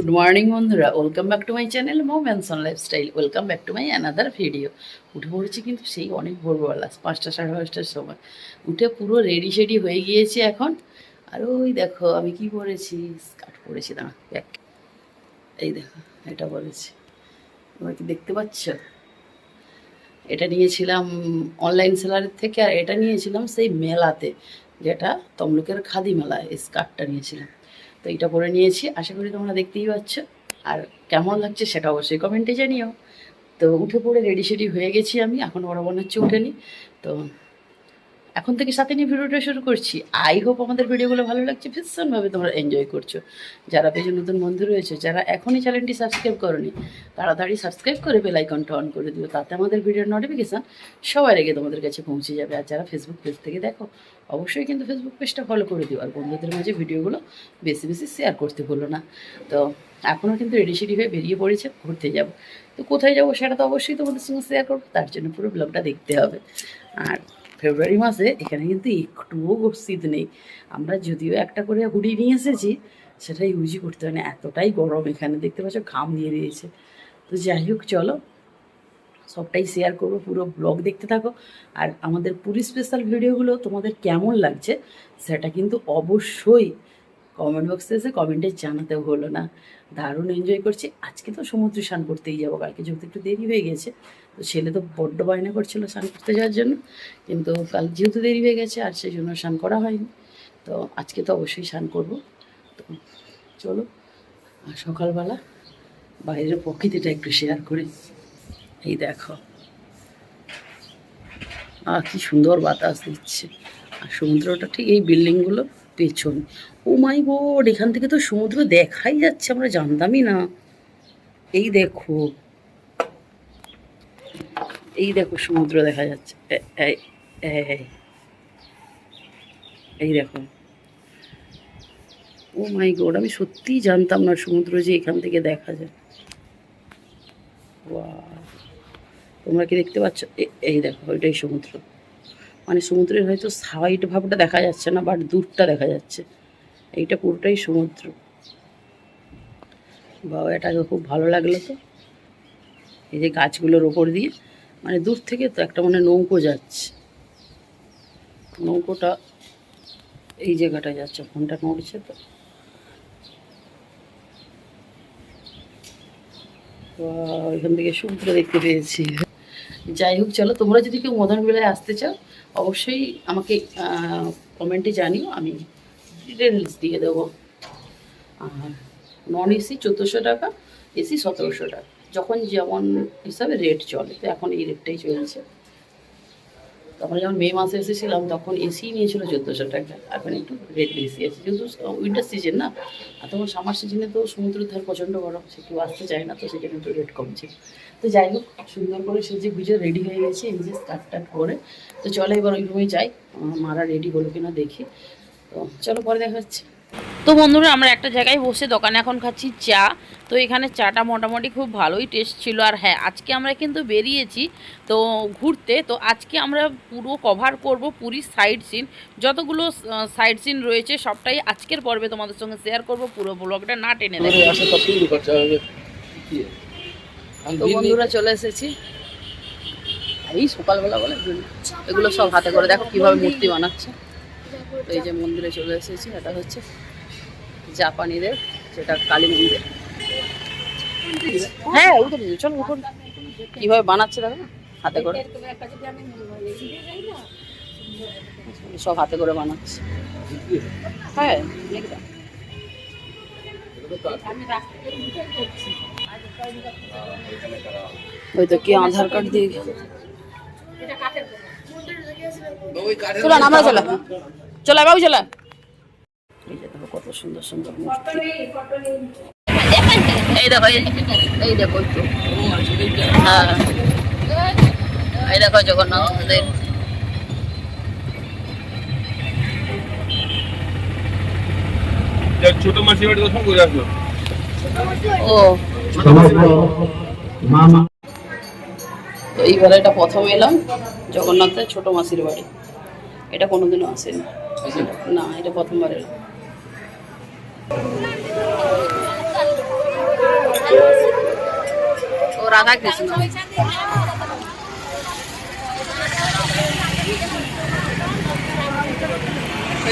Good morning বন্ধুরা। Welcome back to my channel moments on lifestyle welcome back to my another video উঠে পড়েছি কিন্তু সেই অনেক ভোরবেলা, পাঁচটা সাড়ে পাঁচটার সময়। উঠে পুরো রেডি শেডি হয়ে গিয়েছি এখন। আর ওই দেখো, আমি কি পরেছি? স্কার্ট পরেছি, দাঁড়া দেখ এই দেখো, এটা পরেছি। তোমরা কি দেখতে পাচ্ছ? এটা নিয়েছিলাম অনলাইন সেলারের থেকে, আর এটা নিয়েছিলাম সেই মেলাতে, যেটা তমলুকের খাদি মেলা এই স্কার্টটা নিয়েছিলাম। তো এটা পরে নিয়েছি। আশা করি তোমরা দেখতেই পাচ্ছ। আর কেমন লাগছে সেটা অবশ্যই কমেন্টে জানিও। তো উঠে পড়ে রেডি সেডি হয়ে গেছি আমি। এখন বড় মনে হচ্ছে, উঠেনি। তো এখন থেকে সাথে নিয়ে ভিডিওটা শুরু করছি। আই হোপ আমাদের ভিডিওগুলো ভালো লাগছে, ভীষণভাবে তোমরা এনজয় করছ। যারা পেজে নতুন বন্ধু রয়েছে, যারা এখনই চ্যানেলটি সাবস্ক্রাইব করনি, তাড়াতাড়ি সাবস্ক্রাইব করে বেল আইকনটা অন করে দিও, তাতে আমাদের ভিডিওর নোটিফিকেশান সবার আগে তোমাদের কাছে পৌঁছে যাবে। আর যারা ফেসবুক পেজ থেকে দেখো, অবশ্যই কিন্তু ফেসবুক পেজটা ফলো করে দিও। আর বন্ধুদের মাঝে ভিডিওগুলো বেশি বেশি শেয়ার করতে ভুলো না। তো এখনও কিন্তু রেডি সেডি হয়ে বেরিয়ে পড়েছে, ঘুরতে যাব। তো কোথায় যাব সেটা তো অবশ্যই তোমাদের সঙ্গে শেয়ার করব, তার জন্য পুরো ব্লগটা দেখতে হবে। আর ফেব্রুয়ারি মাসে এখানে কিন্তু একটুও শীত নেই। আমরা যদিও একটা করে হুডি নিয়ে এসেছি সেটা ইউজই করতে হয় না, এতটাই গরম এখানে, দেখতে পাচ্ছ ঘাম দিয়ে দিয়েছে তো যাই হোক, চলো, সবটাই শেয়ার করব, পুরো ব্লগ দেখতে থাকো। আর আমাদের পুরী স্পেশাল ভিডিওগুলো তোমাদের কেমন লাগছে, সেটা কিন্তু অবশ্যই কমেন্ট বক্সে এসে কমেন্টে জানাতে হলো না। দারুণ এনজয় করছি। আজকে তো সমুদ্র স্নান করতেই যাব। কালকে যেহেতু একটু দেরি হয়ে গেছে, তো ছেলে তো বড্ড বায়না করছিল স্নান করতে যাওয়ার জন্য। কিন্তু কাল যেহেতু দেরি হয়ে গেছে, আর সেই জন্য স্নান করা হয়নি। তো আজকে তো অবশ্যই স্নান করব। তো চলো সকালবেলা বাইরের প্রকৃতিটা একটু শেয়ার করি। এই দেখো। আর কি সুন্দর বাতাস দিচ্ছে। আর সমুদ্রটা ঠিক এই বিল্ডিংগুলো পেছন। ও মাই গড, এখান থেকে তো সমুদ্র দেখাই যাচ্ছে, আমরা জানতামই না। এই দেখো। এই দেখো সমুদ্র দেখা যাচ্ছে। এই- দেখো। ও মাই গড, আমি সত্যিই জানতাম না সমুদ্র যে এখান থেকে দেখা যায়! তোমরা কি দেখতে পাচ্ছ? এই দেখো, ওইটাই সমুদ্র। মানে সমুদ্রের হয়তো সাইড ভাবটা দেখা যাচ্ছে না বাট দূরটা দেখা যাচ্ছে। এইটা পুরোটাই সমুদ্র। বাবা এটা খুব ভালো লাগল তো। এই যে গাছগুলোর ওপর দিয়ে মানে দূর থেকে তো একটা মানে নৌকো যাচ্ছে। নৌকোটা এই জায়গাটায় যাচ্ছে, ফোনটা নড়ছে তো। এখান থেকে সমুদ্র দেখতে পেয়েছি। যাই হোক, চলো, তোমরা যদি কেউ মদন বেলায় আসতে চাও, অবশ্যই আমাকে কমেন্টে জানিও, আমি ডিটেলস দিয়ে দেবো। আর নন এসি চোদ্দোশো টাকা এসি সতেরোশো টাকা, যখন যেমন হিসাবে রেট চলে, তো এখন এই রেটটাই চলছে। তো আমরা যখন মে মাসে এসেছিলাম, তখন এসি নিয়েছিল চোদ্দোশো টাকা। এখন একটু রেট বেশি আছে। যেহেতু উইন্টার সিজন না, আর তখন সামার সিজনে তো সমুদ্রের ধার প্রচণ্ড গরম, সে কেউ আসতে চায় না, তো সেখানে একটু রেট কমছে। তো যাই হোক, সুন্দর করে সে যে গুজে রেডি হয়ে গেছে, এই যে স্কার্ট টাট করে। তো চলো এবার ওই রুমে যাই মারা রেডি হলো কিনা দেখি। তো চলো পরে দেখা তো বন্ধুরা, আমরা একটা জায়গায় বসে দোকানে এখন খাচ্ছি চা। তো এখানে চাটা মোটামুটি খুব ভালোই টেস্ট ছিল। আর হ্যাঁ আজকে আমরা কিন্তু বেরিয়েছি তো ঘুরতে। তো আজকে আমরা পুরো কভার করব পুরীর সাইড সিন যতগুলো সাইড সিন রয়েছে সবটাই আজকের পর্বে তোমাদের সঙ্গে শেয়ার করব। পুরো ব্লগটা না টেনে তো বন্ধুরা চলে এসেছি। এই সকালবেলা বলে এগুলো সব হাতে করে দেখো কীভাবে মূর্তি বানাচ্ছে। তো এই যে মন্দিরে চলে এসেছি এটা হচ্ছে জাপানিদের যেটা কালী মন্দির। হ্যাঁ উঠে দিদি চল উপর কীভাবে বানাচ্ছে দেখো হাতে করে। সব হাতে করে বানাচ্ছে। হ্যাঁ ওই তো কি আধার কার্ড দিয়ে চলো আমরা চলো। চলো, বাবু, চলো। কত সুন্দর সুন্দর মূর্তি। এই দেখো এই- দেখো হ্যাঁ। এই দেখো জগন্নাথ ছোট বাড়ি আসলো। ও। তো এইবার এটা প্রথম এলাম জগন্নাথের ছোট মাসির বাড়ি। এটা কোনোদিনও আসেনি। না এটা প্রথমবার এলাম। ও রাধা কৃষ্ণ।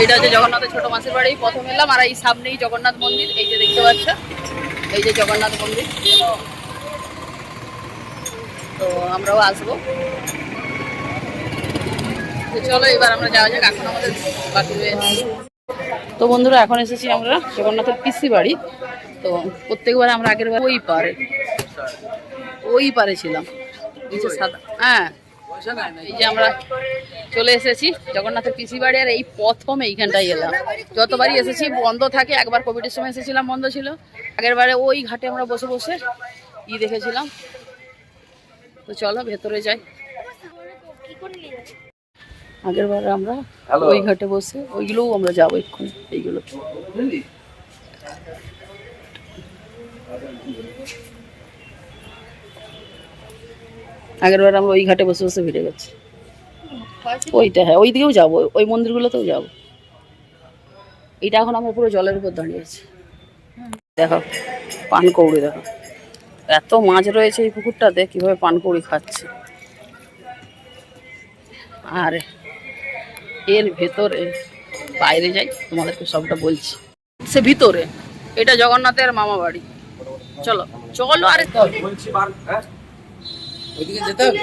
এইটা হচ্ছে জগন্নাথের ছোট মাসির বাড়ি, প্রথম এলাম। আর এই সামনেই জগন্নাথ মন্দির, এই যে দেখতে পাচ্ছ, এই যে জগন্নাথ মন্দির। তো আমরাও আসব। তো চলো, এবার আমরা যাওয়া যাক, এখন আমাদের তো বন্ধুরা, এখন এসেছি আমরা জগন্নাথের পিসি বাড়ি। তো প্রত্যেকবার আমরা আগের বার ওই পারে। ওই পারে ছিলাম। এই যে সাদা। হ্যাঁ। এই যে আমরা চলে এসেছি জগন্নাথের পিসি বাড়ি আর এই প্রথম এইখানটাই এলাম। যতবারই এসেছি বন্ধ থাকে। একবার কোভিডের সময় এসেছিলাম বন্ধ ছিল। আগের বারে ওই ঘাটে আমরা বসে বসে ই দেখেছিলাম। তো চলো ভেতরে যাই। আগের বারে আমরা ওই ঘাটে বসে ওইগুলোও আমরা যাব এক্ষুনি এইগুলো। আগের বার আমরা ওই ঘাটে বসে বসে ভিড়ে গেছি। ওইটা হ্যাঁ ওই দিকেও যাব, ওই মন্দিরগুলোতেও যাব। এইটা এখন আমরা পুরো জলের উপর দাঁড়িয়ে আছি দেখো, পানকৌড়ি দেখো। এত মাছ রয়েছে এই পুকুরটাতে, কীভাবে পানকৌড়ি খাচ্ছে। আর এর ভেতরে, বাইরে যাই, তোমাদেরকে সবটা বলছি। সে ভিতরে, এটা জগন্নাথের মামা বাড়ি চলো চলো আরে ওইদিকে যেতে হবে?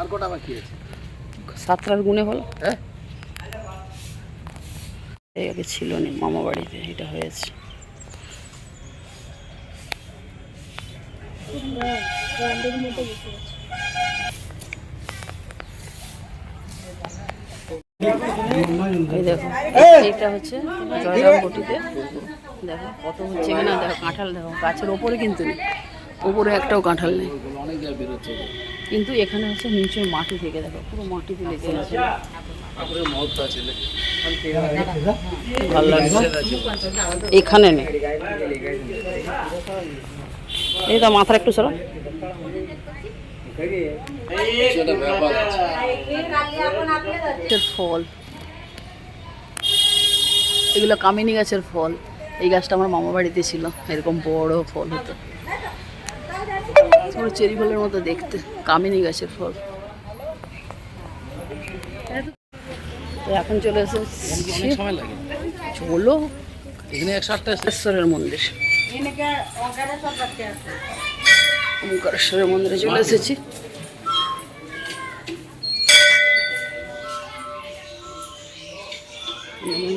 আর কটা বাকি আছে? সাতটার গুণে হলো? হ্যাঁ। এই আগে ছিল না মামা বাড়িতে এটা হয়েছে। এই দেখো এইটা হচ্ছে জয়রাম বটিতে দেখো কত হচ্ছে কিনা দেখো কাঁঠাল দেখো গাছের ওপরে কিন্তু নেই। ওপরে একটাও কাঁঠাল নেই। কিন্তু এখানে হচ্ছে নিচে মাটি থেকে দেখো পুরো মাটিতে লেগে আছে। তারপরে মহত্ব আছে ভালো লাগছে। এখানে নেই। এই তো মাথার একটু সরো। ফল। এগুলো কামিনী গাছের ফল। এই গাছটা আমার মামা বাড়িতে ছিল এরকম বড় ফল হতো। পুরো চেরি ফলের মতো দেখতে কামিনী গাছের ফল। তো এখন চলে এসেছি চলো এখানে একশো আটটা ওঙ্কারেশ্বরের মন্দির। ওঙ্কারেশ্বরের মন্দিরে চলে এসেছি। এই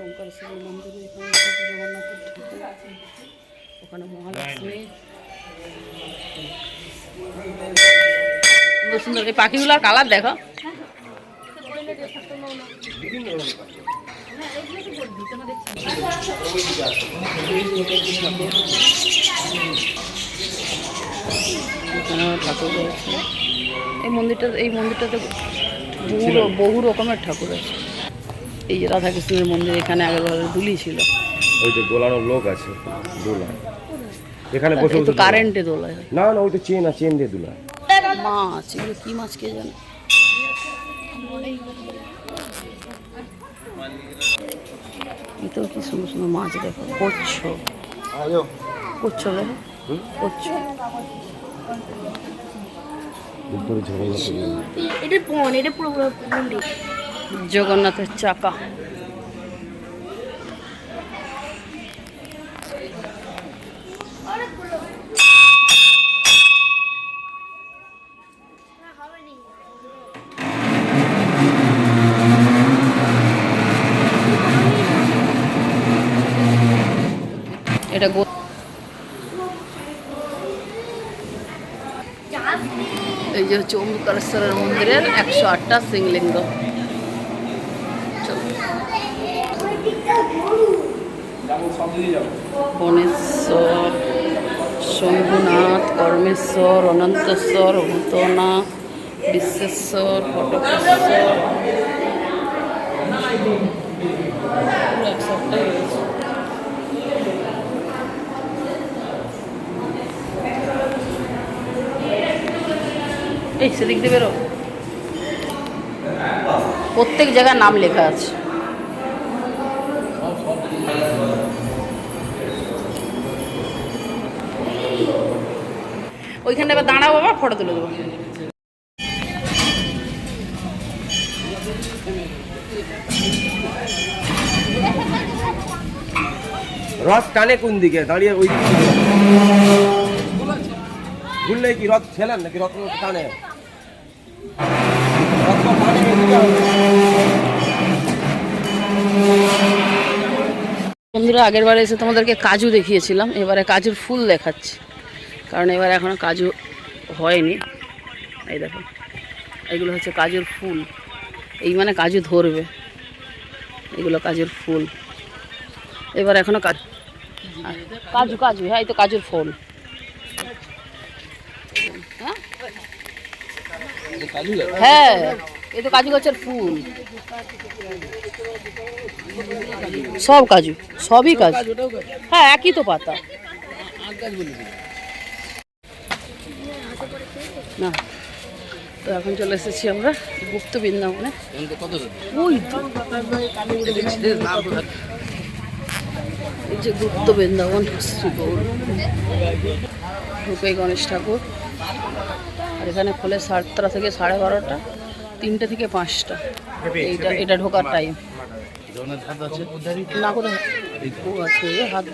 ওঙ্কারেশ্বরের মন্দিরে এখানে ছোট জগন্নাথের ঠাকুর আছে। ওখানে মহালক্ষ্মী সুন্দর সুন্দর এই পাখিগুলোর কালার দেখো এখানে ঠাকুর রয়েছে এই মন্দিরটা এই মন্দিরটাতে বহু বহু রকমের ঠাকুর আছে। এই যে রাধাকৃষ্ণের মন্দির এখানে আগের দুলি ছিল। ওই যে দোলানোর লোক আছে দোলায় এখানে বসে একটু বসে দোলায়। কারেন্টে দোলায় না না ওই তো চেন আছে চেন দিয়ে দোলায় মাছ এগুলো কি মাছ কে জানে? এতেও কি সুন্দর সুন্দর মাছ দেখো। কচ্ছ কচ্ছ দেখো। কচ্ছ ভিতরে জগন্নাথ এটা পন এটা পুরো মন্দির জগন্নাথের চাকা। এটা গো এই যে হচ্ছে ওমকারেশ্বরের মন্দিরের একশো আটটা শিংলিঙ্গ চলো। গণেশ্বর শম্ভুনাথ, কর্মেশ্বর, অনন্তেশ্বর ভূতনাথ বিশ্বেশ্বর কটকেশ্বর একশো আটটাই রয়েছে। এই সেদিক দিয়ে বেরো। প্রত্যেক জায়গায় নাম লেখা আছে। ওইখানে এবার দাঁড়াও বাবা ফটো তুলে দেবো। রথ টানে কোন দিকে? দাঁড়িয়ে ওই ঘুরলে কি? রথ ছেলেন নাকি? রথ টানে? বন্ধুরা, আগের বারে এসে তোমাদেরকে কাজু দেখিয়েছিলাম, এবারে কাজুর ফুল দেখাচ্ছি। কারণ এবারে এখনও কাজু হয়নি। এই দেখো, এগুলো হচ্ছে কাজুর ফুল। এই মানে কাজু ধরবে। এগুলো কাজুর ফুল। এবার এখনও কাজ কাজু কাজু হ্যাঁ এই তো কাজুর ফুল। হ্যাঁ এই তো কাজু গাছের ফুল। সব কাজু, সবই কাজু। হ্যাঁ একই তো পাতা। না, তো এখন চলে এসেছি আমরা গুপ্ত বৃন্দাবনে। ওই এই যে গুপ্ত বৃন্দাবন, শ্রী রূপে গণেশ ঠাকুর। আর এখানে খোলে সাতটা থেকে সাড়ে বারোটা তিনটে থেকে পাঁচটা। এইটা এটা ঢোকার টাইম না কোথাও আছে হাত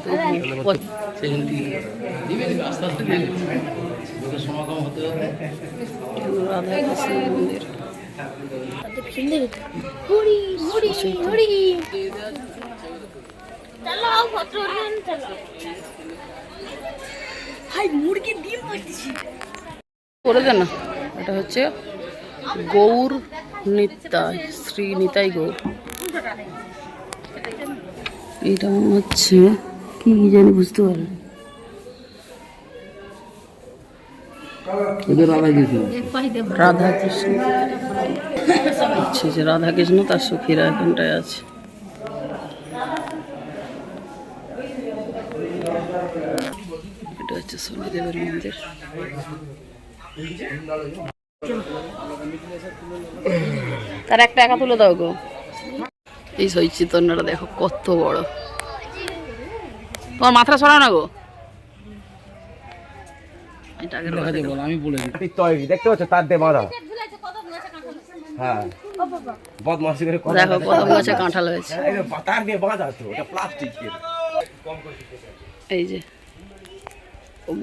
রাধা কৃষ্ণ মন্দির। মুরগির ডিম পাচ্ছি করে দেন না। এটা হচ্ছে গৌর নিতাই শ্রী নিতাই গৌর। এটা মনে হচ্ছে কি জানি বুঝতে পারলাম রাধা কৃষ্ণ আচ্ছা যে রাধা কৃষ্ণ তার সখীরা এখানটায় আছে। হচ্ছে শনিদেবের মন্দির। তার একটা একা তুলে দাও গো। এই সই চিতন্যটা দেখো কত বড়। তোমার মাথা সরাও না গো। আমি বলে দিই। তৈরি দেখতে পাচ্ছ তার বাঁধা হ্যাঁ। বদমাসি করে কথা দেখো কদম গাছে কাঁঠাল হয়েছে। তার দিয়ে বাঁধা তো ওটা প্লাস্টিকের এই যে কম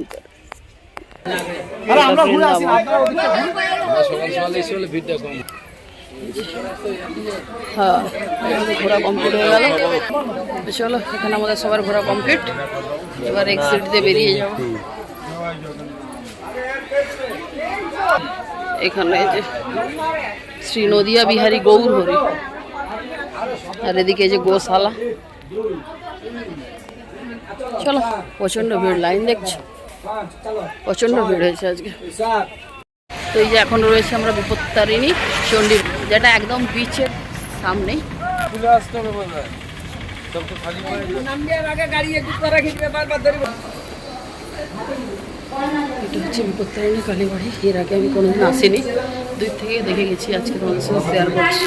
হ্যাঁ ঘোরা কমপ্লিট হয়ে গেল। চলো, এখানে আমাদের সবার ঘোরা কমপ্লিট এবার দিয়ে বেরিয়ে এখানে যে শ্রী নদিয়া বিহারী গৌর হরি। আর এদিকে যে গোশালা। চলো, প্রচণ্ড ভিড়, লাইন দেখছ? প্রচণ্ড ভিড় হয়েছে আজকে। তো এই যে এখন রয়েছে আমরা বিপত্তারিণী চণ্ডী যেটা একদম বিচের সামনেই। এটা হচ্ছে বিপত্তারিণী কালীবাড়ি। এর আগে আমি কোনোদিন আসিনি। দূর থেকে দেখে গেছি আজকে তোমাদের সঙ্গে শেয়ার করছি।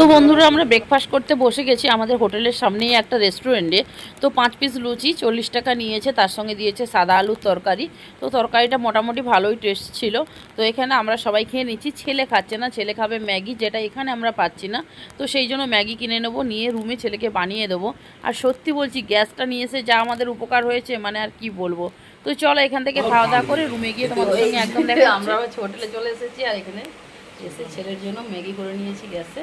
তো বন্ধুরা আমরা ব্রেকফাস্ট করতে বসে গেছি আমাদের হোটেলের সামনেই একটা রেস্টুরেন্টে তো পাঁচ পিস লুচি চল্লিশ টাকা নিয়েছে তার সঙ্গে দিয়েছে সাদা আলুর তরকারি। তো তরকারিটা মোটামুটি ভালোই টেস্ট ছিল। তো এখানে আমরা সবাই খেয়ে নিচ্ছি। ছেলে খাচ্ছে না ছেলে খাবে ম্যাগি যেটা এখানে আমরা পাচ্ছি না। তো সেই জন্য ম্যাগি কিনে নেব নিয়ে রুমে ছেলেকে বানিয়ে দেবো। আর সত্যি বলছি গ্যাসটা নিয়ে এসে যা আমাদের উপকার হয়েছে মানে আর কি বলব। তো চলো এখান থেকে খাওয়া দাওয়া করে রুমে গিয়ে তোমাদের সঙ্গে একদম দেখা আমরা হোটেলে চলে এসেছি আর এখানে এসে ছেলের জন্য ম্যাগি করে নিয়েছি গ্যাসে।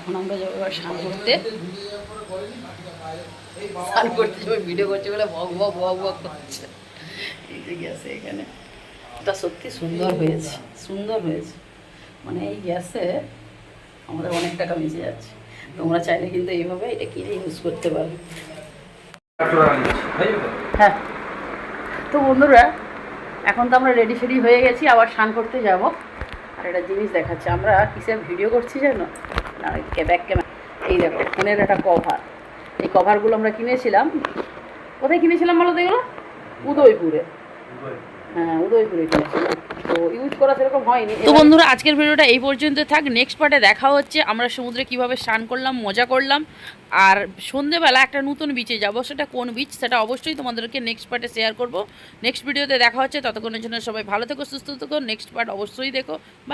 এখন আমরা যাব এবার স্নান করতে। স্নান করতে যাব, ভিডিও করছে বলে বক বক বক বক করছে। এই যে গ্যাসে এখানে। এটা সত্যি সুন্দর হয়েছে সুন্দর হয়েছে। মানে এই গ্যাসে আমাদের অনেক টাকা মিশে যাচ্ছে। তোমরা চাইলে কিন্তু এইভাবে এটা কিনে ইউজ করতে পারো। হ্যাঁ। তো বন্ধুরা, এখন তো আমরা রেডি সেডি হয়ে গেছি, আবার স্নান করতে যাব। আর একটা জিনিস দেখাচ্ছে, আমরা কিসের ভিডিও করছি জানো? না ক্যামেরা এই দেখো, ফোনের একটা কভার এই কভারগুলো আমরা কিনেছিলাম। কোথায় কিনেছিলাম বলো তো এগুলো? উদয়পুরে। হ্যাঁ তো বন্ধুরা, আজকের ভিডিওটা এই পর্যন্ত থাক। নেক্সট পার্টে দেখা হচ্ছে। আমরা সমুদ্রে কীভাবে স্নান করলাম, মজা করলাম। আর সন্ধেবেলা একটা নতুন বিচে যাব। সেটা কোন বিচ সেটা অবশ্যই তোমাদেরকে নেক্সট পার্টে শেয়ার করব। নেক্সট ভিডিওতে দেখা হচ্ছে। ততক্ষণের জন্য সবাই ভালো থেকো, সুস্থ থেকো। নেক্সট পার্ট অবশ্যই দেখো। বাই